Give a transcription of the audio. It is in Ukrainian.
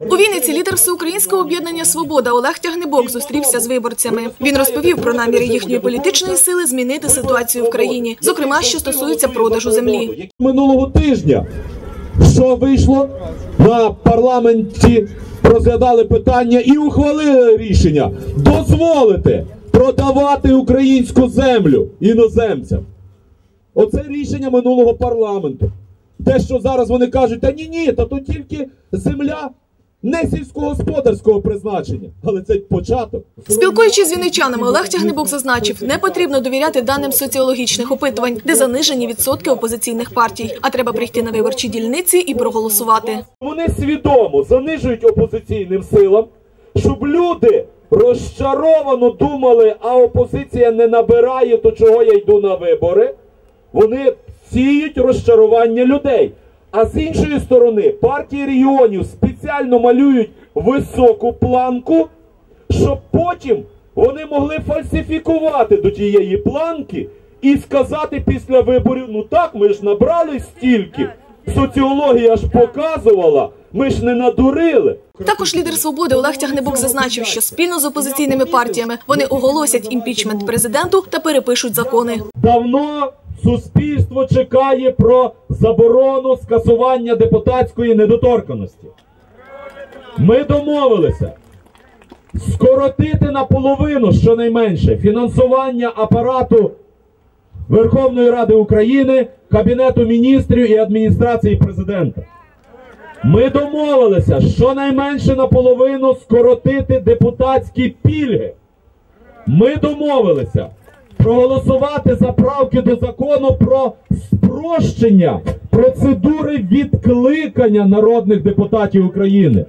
Лідер всеукраїнського об'єднання Свобода Олег Тягнебок зустрівся з виборцями. Він розповів про наміри їхньої політичної сили змінити ситуацію в країні, зокрема, що стосується продажу землі. Минулого тижня, що вийшло на парламенті, розглядали питання і ухвалили рішення дозволити продавати українську землю іноземцям. Оце рішення минулого парламенту. Те, що зараз вони кажуть, та ні, ні, та тут тільки земля не сільськогосподарського призначення, але це початок. Спілкуючись з вінничанами, Олег Тягнебок зазначив, не потрібно довіряти даним соціологічних опитувань, де занижені відсотки опозиційних партій. А треба прийти на виборчі дільниці і проголосувати. Вони свідомо занижують опозиційним силам, щоб люди розчаровано думали, а опозиція не набирає, то чого я йду на вибори. Вони сіють розчарування людей. А з іншої сторони, партії регіонів спеціально малюють високу планку, щоб потім вони могли фальсифікувати до тієї планки і сказати після виборів: ну так, ми ж набрали стільки. Соціологія ж показувала, ми ж не надурили. Також лідер свободи Олег Тягнебок зазначив, що спільно з опозиційними партіями вони оголосять імпічмент президенту та перепишуть закони. Давно суспільство чекає про заборону скасування депутатської недоторканості. Ми домовилися скоротити наполовину щонайменше фінансування апарату Верховної Ради України, Кабінету міністрів і адміністрації президента. Ми домовилися щонайменше наполовину скоротити депутатські пільги. Ми домовилися проголосувати за правки до закону про спрощення процедури відкликання народних депутатів України.